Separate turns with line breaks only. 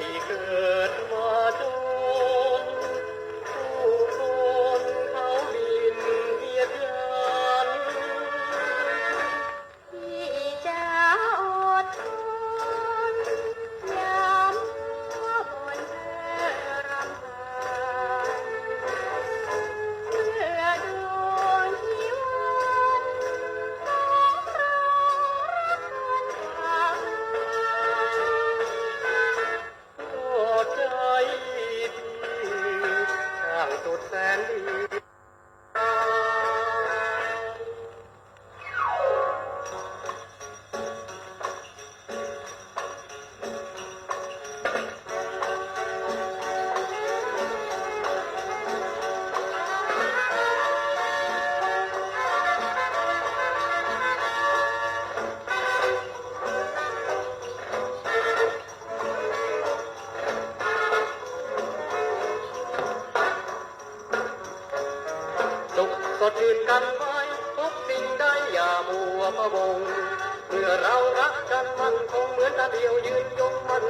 奈何。sandy. ดชื่นกันไว้ทุกสิ่งได้อย่ามัวพะมงเมื่อเรารักกันมันคงเหมือนตาเดียวยืนยงมัน